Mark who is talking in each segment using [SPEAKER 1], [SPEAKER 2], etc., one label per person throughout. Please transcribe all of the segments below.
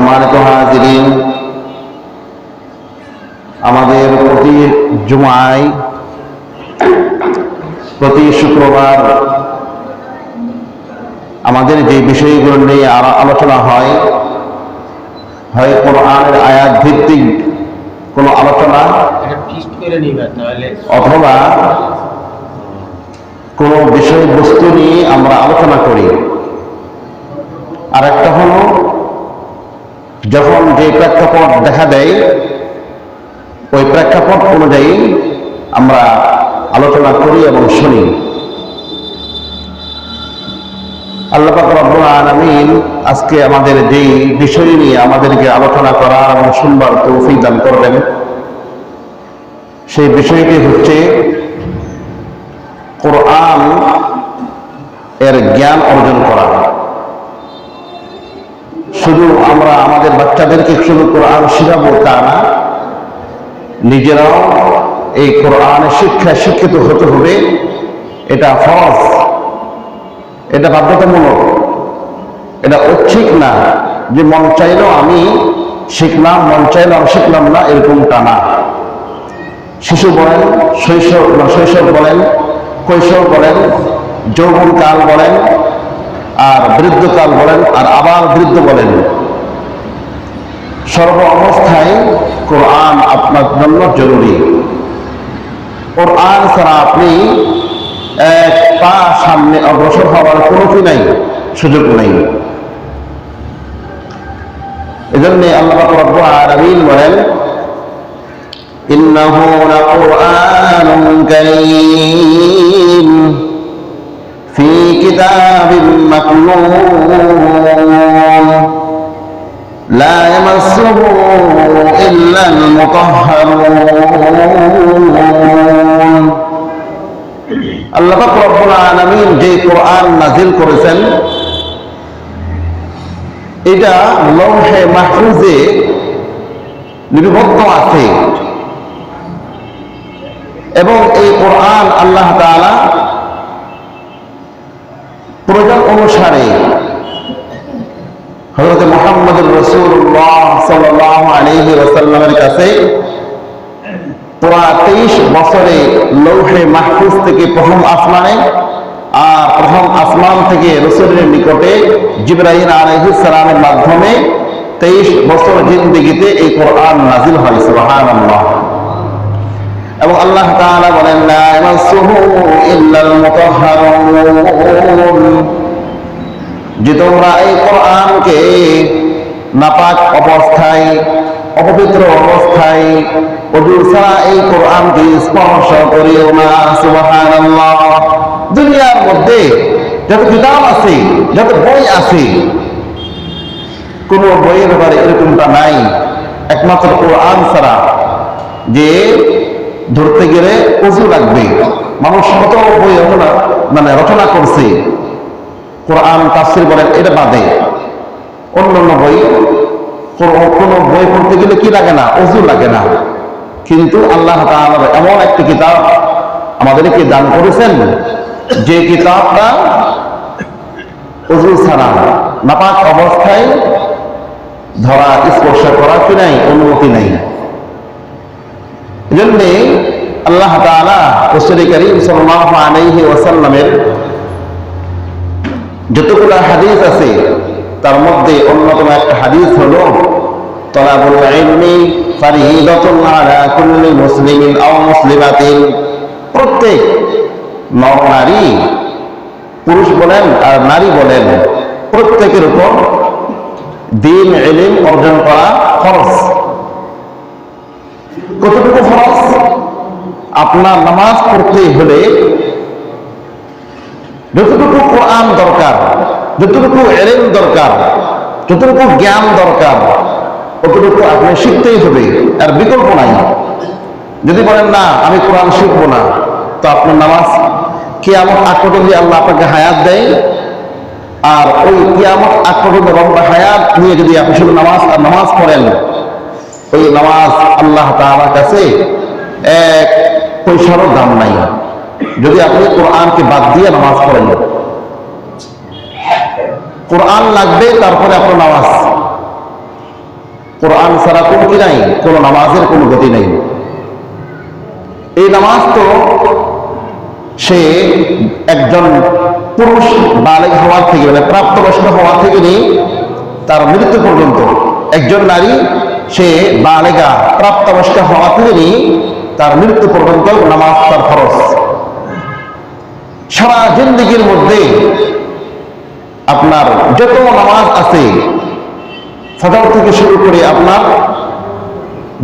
[SPEAKER 1] সম্মানিত হাজিরিন, আমাদের প্রতি জুমায়, প্রতি শুক্রবার আমাদের যে বিষয়গুলো নিয়ে আলো- আলোচনা হয় হয় কোরআনের আয়াত ভিত্তিক কোনো আলোচনা অথবা কোনো বিষয়বস্তু নিয়ে আমরা আলোচনা করি। আর একটা হলো যখন যে প্রেক্ষাপট দেখা দেয়, ওই প্রেক্ষাপট অনুযায়ী আমরা আলোচনা করি এবং শুনি। আজকে আমাদের যেই বিষয় নিয়ে আমাদেরকে আলোচনা করার এবং শুনবার তৌফিক দান করবেন, সেই বিষয়টি হচ্ছে কোরআন এর জ্ঞান অর্জন করা। বাচ্চাদেরকে শুধু কোরআন শিখাবো তা না, নিজেরাও এই কোরআনের শিক্ষা শিক্ষিত হতে হবে, এটা ফরজ। এটা বাধ্যতামূলক। এটা ঐচ্ছিক না যে মন চাইলেও আমি শিখলাম, মন চাইলেও আমি শিখলাম না, এরকমটা না। শিশু বলেন, শৈশব শৈশব বলেন, কৈশোর বলেন, যৌবনকাল বলেন, আর বৃদ্ধকাল বলেন, আর আবার বৃদ্ধ বলেন। সর্ব অবস্থায় কোরআন আপনার জন্য জরুরি। কোরআন ছাড়া আপনি এক পা সামনে অগ্রসর হওয়ার কোনো কি নাই, সুযোগ নেই। এজন্য আল্লাহ রব্বুল আলামিন বলেন, ইন্নাহু লাকুরআনুন কারীম ফি কিতাবিম মাকনুন। إلا المطهرون আল্লাহ পাক রব্বুল আলামিন যে কোরআন নাজিল করেছেন এটা লৌহে মাহফুজে লিপিবদ্ধ আছে এবং এই কোরআন আল্লাহ তাআলা প্রয়োজন অনুসারে হজরত মোহাম্মদ রসুল্লাহ সাল্লাহ আলহি ওসাল্লামের কাছে পুরা তেইশ বছরে লৌহে মাহফুজ থেকে প্রথম আসমানে আর প্রথম আসমান থেকে রসুলের নিকটে জিব্রাহিম আলহিস সালামের মাধ্যমে তেইশ বছর জিন্দিগিতে এই কোরআন নাজিল হয় সুবহান এবং আল্লাহ তাআলা বলেন ইয়ামাসসুহু ইল্লাল মুতাহহারুন যে তোমরা এই কোরআনকে নাপাক অবস্থায়, অপবিত্র অবস্থায় অজু ছাড়া এই কোরআনকে স্পর্শ করিও না, সুবহানাল্লাহ। দুনিয়ার মধ্যে যত কিতাব আছে, যত বই আছে, কোন বইয়ের ব্যাপারে এরকমটা নাই। একমাত্র কোরআন ছাড়া যে ধরতে গেলে অজু লাগবে। মানুষ কত বই মানে রচনা করছে। কোরআন তাফসির বলেন, এটা বাদে। অন্য অন্য বই কোন- বই পড়তে গেলে কি লাগে না? অজু লাগে না। কিন্তু আল্লাহ এমন একটি কিতাব আমাদেরকে দান করেছেন, যে কিতাবটা অজু ছাড়া, নাপাক অবস্থায় ধরা, স্পর্শ করা কি নাই, অনুমতি নাই। এজন্যে আল্লাহ তাআলা রসুল করিম আলাইহি যতগুলো হাদিস আছে, তার মধ্যে অন্যতম একটা হাদিস হলো, তলাবুল ইলমি ফারিদাতুন আলা কুল্লি মুসলিমিন আও মুসলিমাতিন। প্রত্যেক নর নারী পুরুষ বলেন আর নারী বলেন, প্রত্যেকের উপর দিন এলিম অর্জন করা খরচ কতটুকু খরচ আপনার নামাজ পড়তে হলে যতটুকু কোরআন দরকার, যতটুকু এলেন দরকার, যতটুকু জ্ঞান দরকার ততটুকু আপনি শিখতেই হবে, আর বিকল্প নাই। যদি বলেন, না, আমি কোরআন শিখব না, তো আপনার নামাজ কিয়ামত আগ পর্যন্ত আল্লাহ আপনাকে হায়াত দেয়, আর ওই কিয়ামত আগ পর্যন্ত লম্বা হায়াত নিয়ে যদি আপনি শুধু নামাজ আর নামাজ পড়েন, ওই নামাজ আল্লাহ তাআলার কাছে এক পয়সারও দাম নাই। যদি আপনি কোরআনকে বাদ দিয়ে নামাজ পড়েন। কোরআন লাগবে, তারপরে আপনার নামাজ। কোরআন ছাড়া কোনো কি নাই, কোনো নামাজের কোনো গতি নেই। এই নামাজ তো সে একজন পুরুষ বালেগ হওয়ার থেকে মানে প্রাপ্তবয়স্ক হওয়া থেকে নিয়ে তার মৃত্যু পর্যন্ত। একজন নারী সে বালেগা প্রাপ্তবয়স্ক হওয়া থেকে নিয়ে তার মৃত্যু পর্যন্ত নামাজ তার খরচ সারা জিন্দিগির মধ্যে আপনার যত নামাজ আছে ফজর থেকে শুরু করে আপনার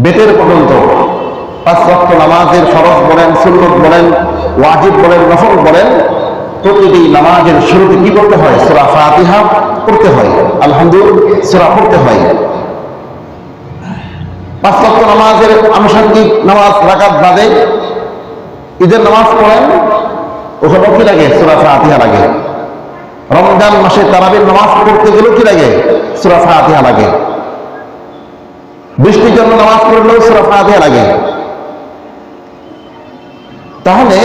[SPEAKER 1] বেতের পর্যন্ত পাঁচ নামাজের ফরজ বলেন, সুন্নত বলেন, ওয়াজিব বলেন, নফল বলেন, প্রতিটি নামাজের শুরুতে কি করতে হয়? সুরা ফাতিহা পড়তে হয়, আলহামদুলিল্লাহ সুরা পড়তে হয়। পাঁচ নামাজের আনুষঙ্গিক নামাজ রাকাত বাদে ঈদের নামাজ পড়েন ওখানে কি লাগে? সুরা ফাতিহা লাগে। রমজান মাসে তারাবির নামাজ পড়তে গেলেও কি লাগে? সুরা ফাতিহা লাগে। বৃষ্টির জন্য নামাজ পড়লেও সুরা ফাতিহা লাগে। তাহলে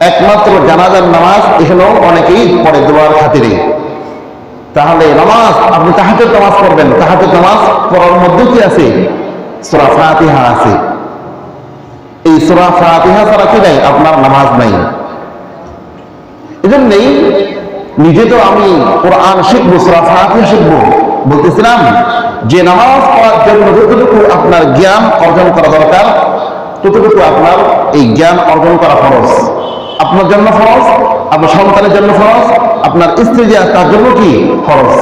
[SPEAKER 1] একমাত্র জানাজার নামাজ এখানেও অনেকেই পড়ে দেওয়ার খাতিরে। তাহলে নামাজ, আপনি তাহাতে নামাজ পড়বেন। তাহাতে নামাজ পড়ার মধ্যে কি আছে? সুরা ফাতিহা আছে। এই সুরা ফাতিহা ছাড়া কি নাই আপনার নামাজ নাই। এজন্যই নিজে তো আমি কোরআন শিখব, সুরা ফাতিহা শিখব। বলতেছিলাম যে নামাজ পড়ার জন্য যতটুকু আপনার জ্ঞান অর্জন করা দরকার, ততটুকু আপনার এই জ্ঞান অর্জন করা ফরজ। আপনার জন্য ফরজ, আপনার সন্তানের জন্য ফরজ, আপনার স্ত্রী যে, তার জন্য কি ফরজ?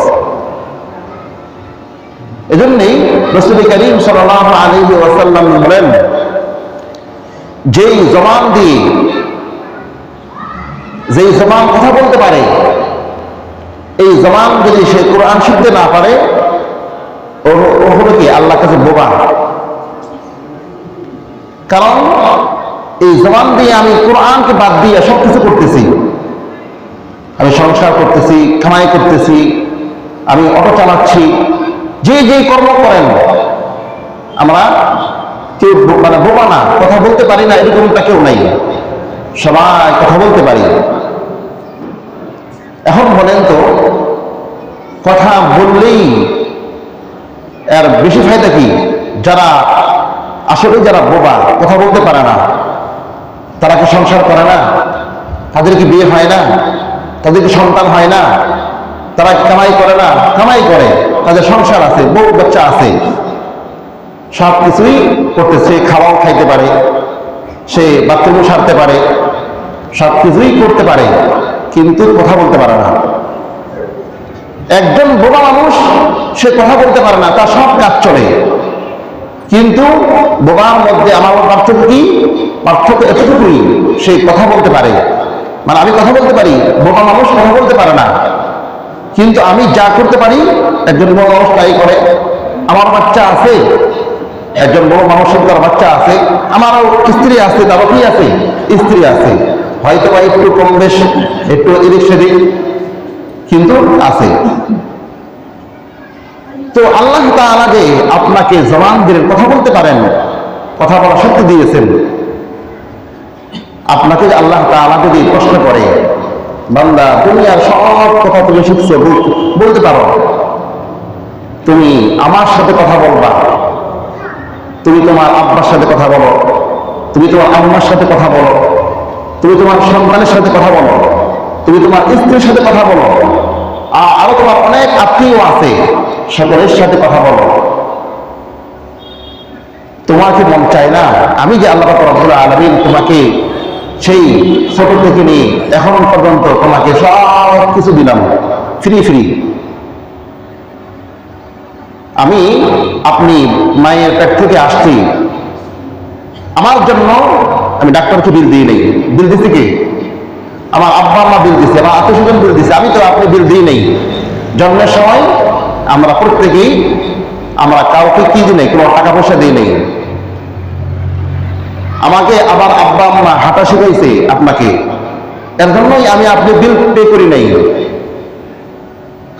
[SPEAKER 1] এজন্যই রসুল করিম সাল্লাহ আলী ওয়াসাল্লাম বলেন যেই জবান দিয়ে, যেই জবান কথা বলতে পারে, এই জবান যদি সে কোরআন শিখতে না পারে কি? আল্লাহ কাছে বোবা। কারণ এই জবান দিয়ে আমি কোরআনকে বাদ দিয়ে সব কিছু করতেছি। আমি সংসার করতেছি, কামাই করতেছি, আমি অটো চালাচ্ছি, যে যে কর্ম করেন, আমরা কেউ মানে বোবা না, কথা বলতে পারি না এরকমটা কেউ নাই। সবাই কথা বলতে পারি। এখন বলেন তো, কথা বললেই এর বেশি ফায়দা কি? যারা, আসলে যারা বোবা, কথা বলতে পারে না, তারা কি সংসার করে না? তাদের কি বিয়ে হয় না? তাদের কি সন্তান হয় না? তারা কামাই করে না? কামাই করে। তাদের সংসার আছে, বউ বাচ্চা আছে। সব কিছুই করতেছে, খাওয়াও খাইতে পারে, সে বাথরুমও সারতে পারে সব কিছুই করতে পারে, কিন্তু কথা বলতে পারে না। একজন বোবা মানুষ, সে কথা বলতে পারে না, তার সব কাজ চলে। কিন্তু বোবার মধ্যে আমার পার্থক্য কি? পার্থক্য এতটুকুই, সে কথা বলতে পারে। মানে আমি কথা বলতে পারি, বোবা মানুষ কথা বলতে পারে না। কিন্তু আমি যা করতে পারি, একজন বড় মানুষ তাই করে। আমার বাচ্চা আছে একজন বড় মানুষের তার বাচ্চা আছে, আমারও স্ত্রী আছে তারও কি আছে, স্ত্রী আছে। হয়তো বা একটু কম বেশ, একটু এদিক সেদিক, কিন্তু আছে। তো আল্লাহ তাআলা যে আপনাকে জবান দিলেন কথা বলতে পারেন, কথা বলার শক্তি দিয়েছেন। আপনাকে আল্লাহ তাআলা যদি প্রশ্ন করে, বান্দা দুনিয়ার সব কথা তুমি শিখছো, বলতে পারো। তুমি আমার সাথে কথা বলবা। তুমি তোমার আব্বার সাথে কথা বলো। তুমি তোমার আম্মার সাথে কথা বলো। তুমি তোমার সন্তানের সাথে কথা বলো। তুমি তোমার স্ত্রীর সাথে কথা বলো। আ- আরও তোমার অনেক আত্মীয় আছে, সকলের সাথে কথা বলো। তোমার কি মন চায় না? আমি যে আল্লাহ রব্বুল আলমিন তোমাকে সেই ছোট থেকে নিয়ে এখন পর্যন্ত তোমাকে সব কিছু দিলাম। ফ্রি ফ্রি আমি আপনি মায়ের পেট থেকে আসছি। আমার জন্য আমি ডাক্তারকে বিল দিই নেই। বিল দিচ্ছি কি? আমার আব্বা আম্মা বিল দিচ্ছে আমার আত্মীয় স্বজন বিল দিচ্ছে আমি তো আপনি বিল দিই নেই। জন্মের সময় আমরা প্রত্যেকেই, আমরা কাউকে কি দিই নেই, কোনো টাকা পয়সা দিই নেই। আমাকে আবার আব্বা আম্মা হাঁটা শিখাইছে আপনাকে। এর জন্যই আমি আপনি বিল পে করি নাই।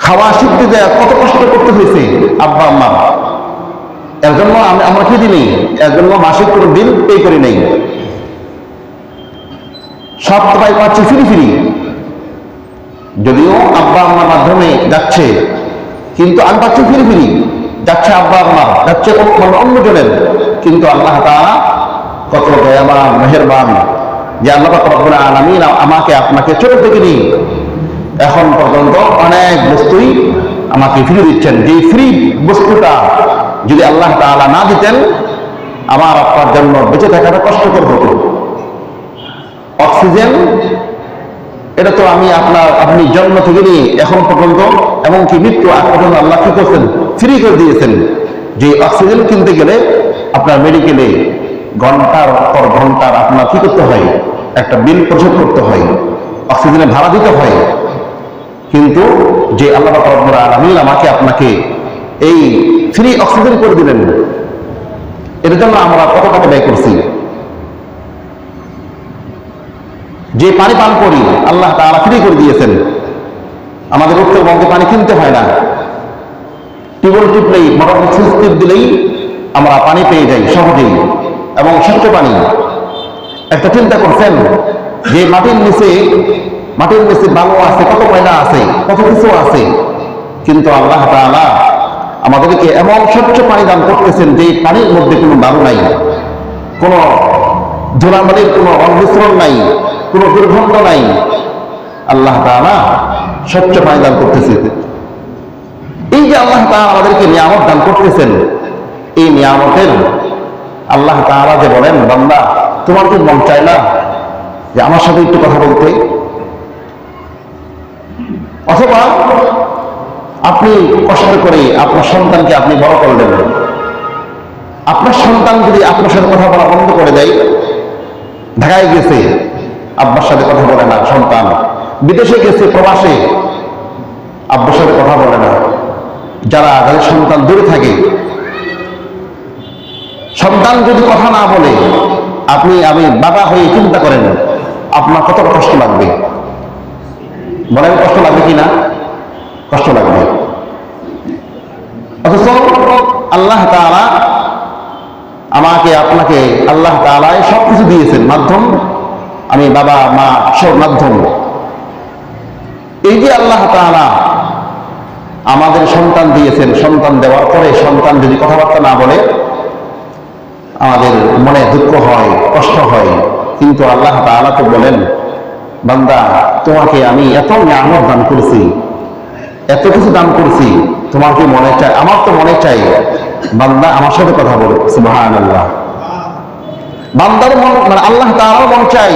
[SPEAKER 1] খাওয়া শিখতে যায়, কত কষ্ট করতে হয়েছে? আব্বা, আম্মা। এর জন্য আমি আমরা দিই নেই। এর জন্য মাসিক কোনো বিল পে করি নাই। সব সবাই পাচ্ছি ফ্রি ফ্রি। যদিও আব্বা, আম্মার মাধ্যমে যাচ্ছে, কিন্তু আমি পাচ্ছি ফ্রি ফ্রি। যাচ্ছে আব্বা আমার যাচ্ছে অন্য অন্যজনের। কিন্তু আল্লাহ তাআলা কত দয়াবান, মেহেরবান। যে আল্লাহ রব্বুল আলামিন আমাকে, আপনাকে থেকে নিয়ে এখন পর্যন্ত অনেক বস্তুই আমাকে ফ্রি দিচ্ছেন। যে ফ্রি বস্তুটা যদি আল্লাহ তাআলা না দিতেন, আমার আপনার জন্য বেঁচে থাকাটা কষ্টকর হতো। অক্সিজেন, এটা তো আমি আপনার, আপনি জন্ম থেকে নিয়ে এখন পর্যন্ত, এমনকি মৃত্যু আগ পর্যন্ত আল্লাহ কি করছেন? ফ্রি করে দিয়েছেন। যে অক্সিজেন কিনতে গেলে আপনার মেডিকেলে ঘণ্টার পর ঘণ্টার আপনার কি করতে হয়? একটা বিল পরিশোধ করতে হয়। অক্সিজেনের ভাড়া দিতে হয়। কিন্তু যে আল্লাহ রব্বুল আলামিন আমাকে আপনাকে এই ফ্রি অক্সিজেন করে দিলেন। এর জন্য আমরা কত টাকা ব্যয় করছি। যে পানি পান করি, আল্লাহ তারা ফ্রি করে দিয়েছেন। আমাদের উত্তরবঙ্গে পানি কিনতে হয় না। টিউবওয়েল টিপলেই মোটর সুইচ টিপ দিলেই আমরা পানি পেয়ে যাই সহজেই। এবং স্বচ্ছ পানি। একটা চিন্তা করছেন, যে মাটির নিচে মাটির নিচে বালু আছে, কত ময়লা আছে, কত কিছু আছে। কিন্তু আল্লাহ তাআলা আমাদেরকে এমন স্বচ্ছ পানি দান করতেছেন যে পানির মধ্যে কোনো বালু নাই, কোনো ধুলাবালির কোনো অমিশ্রণ নাই, কোনো দুর্গন্ধ নাই। আল্লাহ তাআলা স্বচ্ছ পানি দান করতেছে। এই যে আল্লাহ তাআলা আমাদেরকে নিয়ামত দান করতেছেন, এই নিয়ামতের আল্লাহ তাআলা যে বলেন, বান্দা, তোমার কি মন চায় না যে আমার সাথে একটু কথা বলতে? অথবা আপনি কষ্ট করে আপনার সন্তানকে আপনি বড় করলেন আপনার সন্তান যদি আপনার সাথে কথা বলা বন্ধ করে দেয়, ঢাকায় গেছে, আব্বার সাথে কথা বলে না সন্তান। বিদেশে গেছে, প্রবাসে আব্বার সাথে কথা বলে না। যারা যাদের সন্তান দূরে থাকে, সন্তান যদি কথা না বলে, আপনি, আমি বাবা হয়ে চিন্তা করেন, আপনার কত কষ্ট লাগবে? বলেন কষ্ট লাগবে কি না? কষ্ট লাগবে অথচ আল্লাহ তাআলা আমাকে, আপনাকে আল্লাহ তাআলাই সব কিছু দিয়েছেন। মাধ্যম, আমি বাবা, মা সব মাধ্যম। এই যে আল্লাহ তাআলা আমাদের সন্তান দিয়েছেন, সন্তান দেওয়ার পরে সন্তান যদি কথাবার্তা না বলে, আমাদের মনে দুঃখ হয়, কষ্ট হয়। কিন্তু আল্লাহ তাআলা তো বলেন বান্দা, তোমাকে আমি এত নিয়ামত দান করেছি, এত কিছু দান করেছি, তোমার কি মনে চাই? আমার তো মনে চাই, বান্দা আমার সাথে কথা বলো সুবহান আল্লাহ বান্দার মন মানে আল্লাহ তাআলার মন চাই,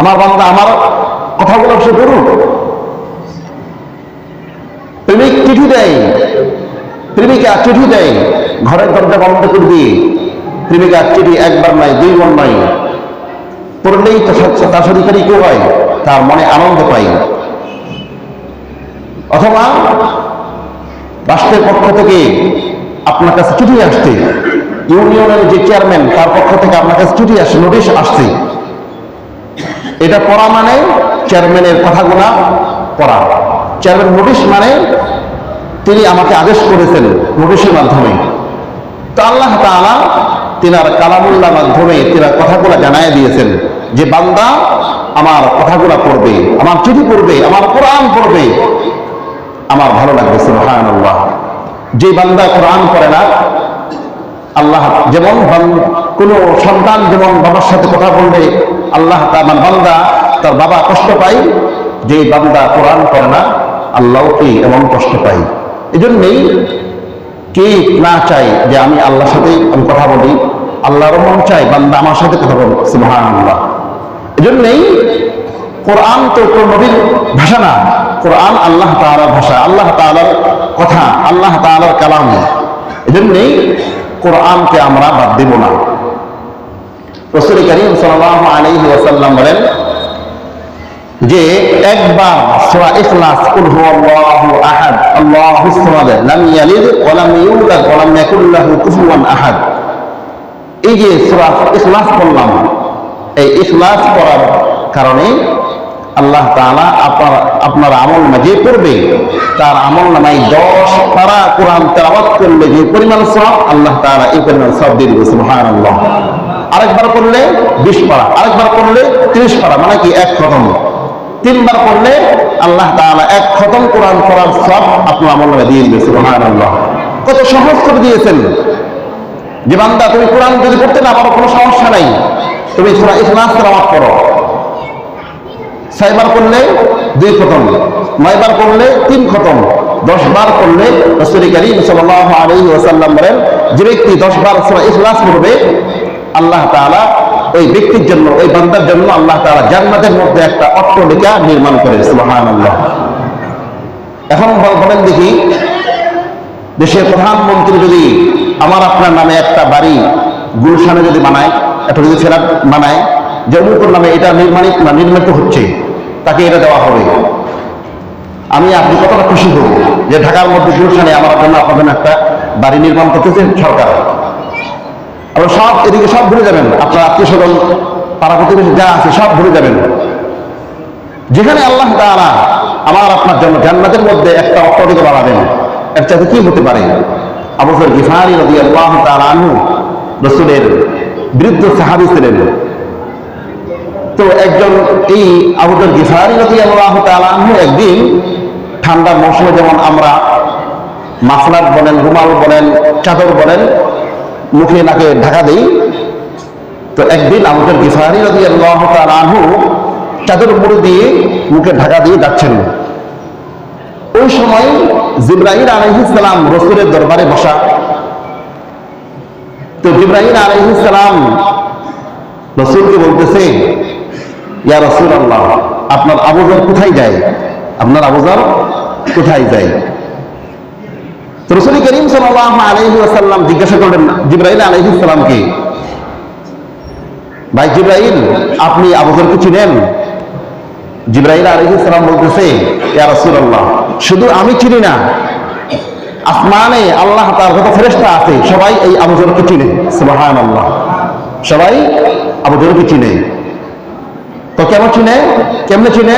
[SPEAKER 1] আমার বান্দা আমার কথাগুলো সে করুক প্রেমিক চিঠি দেয়, প্রেমিকা চিঠি দেয়, ঘরের দরজা বন্ধ করে দিয়ে প্রেমিকা চিঠি একবার নাই, দুইবার নয় পড়লেই তো তার সাথে হয় তার মনে আনন্দ পাই অথবা রাষ্ট্রের পক্ষ থেকে আপনার কাছে চিঠি আসছে, ইউনিয়নের যে চেয়ারম্যান, তার পক্ষ থেকে আপনার কাছে চিঠি আসছে নোটিশ আসছে। এটা পড়া মানে চেয়ারম্যানের কথাগুলা পড়া। চেয়ারম্যান নোটিশ মানে তিনি আমাকে আদেশ করেছেন নোটিশের মাধ্যমে। তো আল্লাহ তাআলা তিনার কালামুল্লাহ মাধ্যমে তিনার কথাগুলো জানায় দিয়েছেন যে, বান্দা, আমার কথাগুলো পড়বে, আমার চিঠি পড়বে, আমার কোরআন পড়বে। আমার ভালো লাগবে, সুবহানাল্লাহ। যে বান্দা কোরআন করে না, আল্লাহ যেমন কোনো সন্তান যেমন বাবার সাথে কথা বললে আল্লাহ মানে বান্দা, তার বাবা কষ্ট পায়। যে বান্দা কোরআন করে না আল্লাহকে এমন কষ্ট পাই এজন্যই কে না চাই যে আমি আল্লাহর সাথে আমি কথা বলি? আল্লাহর মন চাই বান্দা আমার সাথে কথা বল সুবহান আল্লাহ এজন্যই কোরআন তো কোন নবীর ভাষা না। কোরআন আল্লাহ তাআলার ভাষা, আল্লাহ তাআলার কথা, আল্লাহ তাআলার কালাম। এজন্যই কোরআনকে আমরা বাদ দেব না। রসুল করিম সাল্লাল্লাহু আলাইহি ওয়াসাল্লাম বলেন যে একবার সূরা ইখলাস, কুল হুয়াল্লাহু আহাদ আল্লাহুস সামাদ লাম ইয়ালিদ ওয়া লাম ইউলাদ ওয়া লাম ইয়াকুল লাহু কুফুয়ান আহাদ। এই যে সূরা ইখলাস পড়লাম এই ইখলাস পড়ার কারণে আল্লাহ তাআলা আপনার আপনার আমল যে পড়বে তার আমল নামায় দশ পারা কোরআন তেলাওয়াত করলে যে পরিমাণ সব আল্লাহ তাআলা এই পরিমাণ সব দিয়ে দিবে, সুবহানাল্লাহ। আরেকবার পড়লে বিশ পারা, আরেকবার পড়লে ত্রিশ পারা মানে কি এক খতম তিনবার পড়লে আল্লাহ তাআলা এক খতম কোরআন পড়ার সব আপনার আমল দিয়ে সুবহানাল্লাহ। কত সহজ করে দিয়েছেন। যে বান্দা, তুমি কোরআন যদি পড়তে না পারো, কোনো সমস্যা নাই। তুমি সুরা ইখলাস করো ছয়বার করলে দুই খতম, নয়বার করলে তিন খতম দশ বার করলে রসুল করিম সাল্লাল্লাহু আলাইহি ওয়াসাল্লাম বলেন, যে ব্যক্তি দশ বার ইখলাস পড়বে, আল্লাহ তাআলা ওই ব্যক্তির জন্য, ওই বান্দার জন্য আল্লাহ তাআলা জান্নাতের মধ্যে একটা অট্টালিকা নির্মাণ করে এখন বলেন দেখি, দেশের প্রধানমন্ত্রী যদি আমার আপনার নামে একটা বাড়ি গুলশানে যদি বানায়, একটা যদি ফেরাত বানায়, যে অমুকের নামে এটা নির্মাণিত না, নির্মিত হচ্ছে, তাকে এটা দেওয়া হবে। আমি আপনি কতটা খুশি হব যে ঢাকার মধ্যে গুলশানে আমার জন্য আপনার একটা বাড়ি নির্মাণ করতেছে সরকার? আবার সব এদিকে সব ভুলে যাবেন। আপনার আত্মীয় স্বজন, পাড়া প্রতিবেশী যা আছে সব ভুলে যাবেন। যেখানে আল্লাহ তাআলা আমার আপনার জন্য জান্নাতের মধ্যে একটা অট্টালিকা বাড়াবেন এর চাইতে কি হতে পারে? আবু বকর গিফারি রাদিয়াল্লাহু তাআলা আনহু রাসূলের বিরুদ্ধ সাহাবী ছিলেন। তো একজন এই আবু বকর গিফারি রাদিয়াল্লাহু তাআলা আনহু একদিন ঠান্ডার মৌসুমে যেমন আমরা মাফলার বলেন, রুমাল বলেন, চাদর বলেন মুখে নাকে ঢাকা দেই। তো একদিন বকর গিফারি রাদিয়াল্লাহু তাআলা আনহু চাদর মুড়ে দিয়ে মুখে ঢাকা দিয়ে যাচ্ছেন। ওই সময় জিব্রাহিম আলাইহিস সালাম রসুলের দরবারে বসা। তো জিব্রাহিম আলাইহিস সালাম রসুলকে বলতেছে, ইয়া রসুল আল্লাহ আপনার আবুজার কোথায় যায়? আপনার আবুজার কোথায় যায়? রসুল করিম সাল্লাহ আলহি আসাল্লাম জিজ্ঞাসা করলেন সালামকে ভাই জিব্রাহিম আপনি চিনেন? সালাম বলতেছে শুধু আমি চিনি না, আসমানে আল্লাহ তার কত ফেরেশতা আছে, সবাই এই আবুজরকে চিনে। সুবহানাল্লাহ, সবাই আবুজরকে চিনে। তো কেমন চিনে? কেমনে চিনে?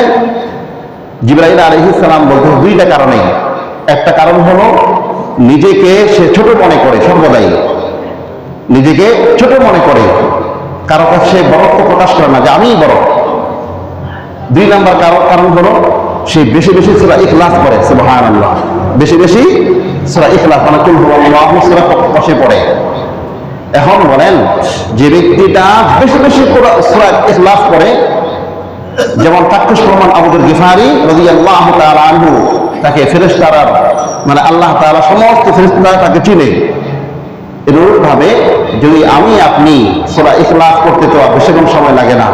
[SPEAKER 1] জিব্রাহিম আলহিস সালাম বলতে দুইটা কারণে। একটা কারণ হলো নিজেকে সে ছোট মনে করে সর্বদাই নিজেকে ছোট মনে করে। কারও কাছে বরত্ব প্রকাশ করে না যে আমিই বড়। দুই নাম্বার কারণ হলো, সে বেশি বেশি সুরা ইখলাস করে সুবহান আল্লাহ বেশি বেশি সুরা ইখলাস মানে কুল সুরা বসে পড়ে। এখন বলেন, যে ব্যক্তিটা বেশি বেশি ইখলাস করে যেমন চাক্ষুষ প্রমাণ আবুদুল গিফারি রাদিয়াল্লাহু তাআলা আনহু তাকে ফেরেশতারা মানে আল্লাহ তারা সমস্ত ফেরেশতারা তাকে চিনে। এরূপ ভাবে যদি আমি, আপনি সোরা ইখলাস করতে তো বেশিক্ষণ সময় লাগে না।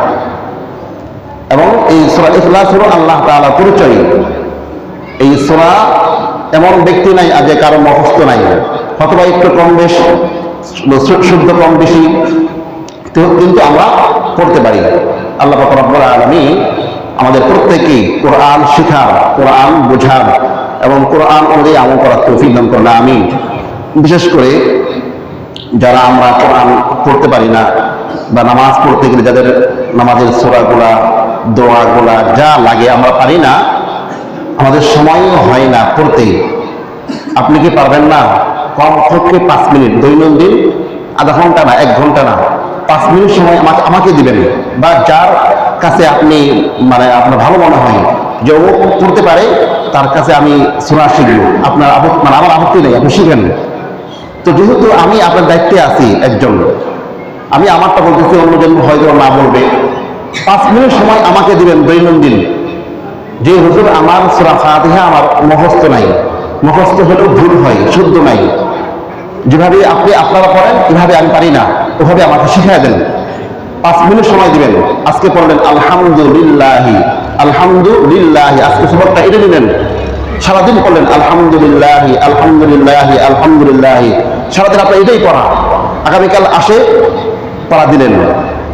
[SPEAKER 1] এবং এই সোরা ইখলাস হলো আল্লাহ তাআলা পরিচয়। এই সোরা এমন ব্যক্তি নাই আজ কারও মুখস্থ নাই। অথবা একটু কম বেশ, শুদ্ধ কম বেশি, কিন্তু আমরা পড়তে পারি। আল্লাহ রব্বুল আলামিন আমাদের প্রত্যেকেই কোরআন শেখার, কোরআন বোঝার এবং কোরআন অনুযায়ী আমল করার তৌফিক দান করলে আমি বিশেষ করে যারা আমরা কোরআন পড়তে পারি না বা নামাজ পড়তে গেলে যাদের নামাজের সোরাগুলা, দোয়াগুলা যা লাগে আমরা পারি না, আমাদের সময়ও হয় না পড়তে। আপনি কি পারবেন না? কমপক্ষে পাঁচ মিনিট, দৈনন্দিন আধা ঘণ্টা না, এক ঘণ্টা না, পাঁচ মিনিট সময় আমাকে আমাকে দিবেন। বা যার কাছে আপনি মানে আপনার ভালো মনে হয় যে ও পড়তে পারে, তার কাছে আমি শোনা শিখব। আপনার আপত্তি মানে আমার আপত্তি নেই, আপনি শিখেন। তো যেহেতু আমি আপনার দায়িত্বে আছি একজন, আমি আমারটা বলতেছি, অন্যজন হয়তো না বলবে। পাঁচ মিনিট সময় আমাকে দিবেন দৈনন্দিন। যে হুজুর, আমার সুরা ফাতিহা আমার মুখস্থ নাই। মুখস্থ হলেও ভুল হয়, শুদ্ধ নাই। যেভাবে আপনি আপনারা পড়েন এভাবে আমি পারি না। ওভাবে আমাকে শিখাই দেন। পাঁচ মিনিট সময় দিবেন। আজকে পড়লেন আলহামদুলিল্লাহি আলহামদুলিল্লাহি। আজকে সবরটা এটা দিবেন সারাদিন পড়লেন, আলহামদুলিল্লাহি আলহামদুলিল্লাহি আলহামদুলিল্লাহি। সারাদিন আপনার এটাই পড়া। আগামীকাল আসে, পড়া দিলেন।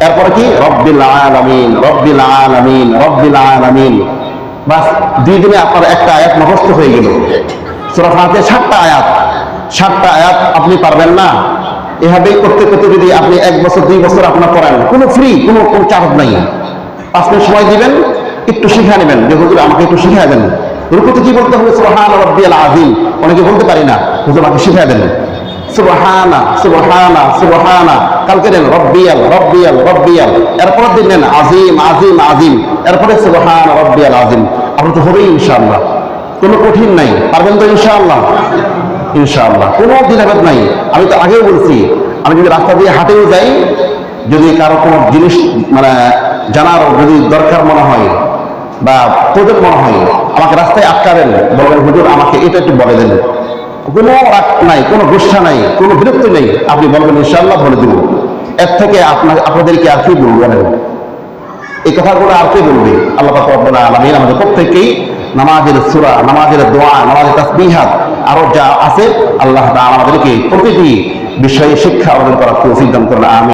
[SPEAKER 1] এরপরে কি? রব্বিল আলামিন রব্বিল আলামিন রব্বিল আলামিন। বাস, দুই দিনে আপনার একটা আয়াত মুখস্থ হয়ে গেল। সূরা ফাতিহা সাতটা আয়াত। সাতটা আয়াত আপনি পারবেন না। এভাবেই করতে করতে যদি আপনি এক বছর, দুই বছর আপনার পড়েন, কোনো ফ্রি কোনো কোনো চার্জ নাই। পাঁচ মিনিট সময় দিবেন, একটু শিখা নেবেন, যে হুজুর আমাকে একটু শিখা দেন। রুকুতে কি বলতে হবে? সুবহান অনেকে বলতে পারি না, হুজুর আমাকে শিখা দেন। কালকে দেন, রব্বিয়াল রব্বিয়াল রব্বিয়াল। এরপর দিন নেন আজিম আজিম আজিম এরপরে সুবহান রব্বিয়াল আজিম আপনি তো হবেই ইনশাআল্লাহ। কোনো কঠিন নাই, পারবেন তো ইনশাআল্লাহ। ইনশাআল্লাহ। কোনো দ্বিধাবোধ নাই। আমি তো আগেও বলছি, আমি যদি রাস্তা দিয়ে হাঁটেও যাই, যদি কারও কোনো জিনিস মানে জানার যদি দরকার মনে হয় বা প্রয়োজন মনে হয়, আমাকে রাস্তায় আটকাবেন বলবেন হুজুর, আমাকে এটা একটু বলে দেন। কোনো রাগ নাই, কোনো গুসা নাই, কোনো বিরক্তি নেই। আপনি বলবেন, ইনশাআল্লাহ বলে দিব। এর থেকে আপনার আপনাদেরকে আর কি বলব এই কথাগুলো আর কে বলবে? আল্লাহ পাক আমাদের প্রত্যেককেই নামাজের সূরা, নামাজের দোয়া, নামাজের তাসবিহাত আরও যা আছে আল্লাহ আমাদেরকে প্রতিটি বিষয়ে শিক্ষা অর্জন করার তৌফিক দান করলে আমিন।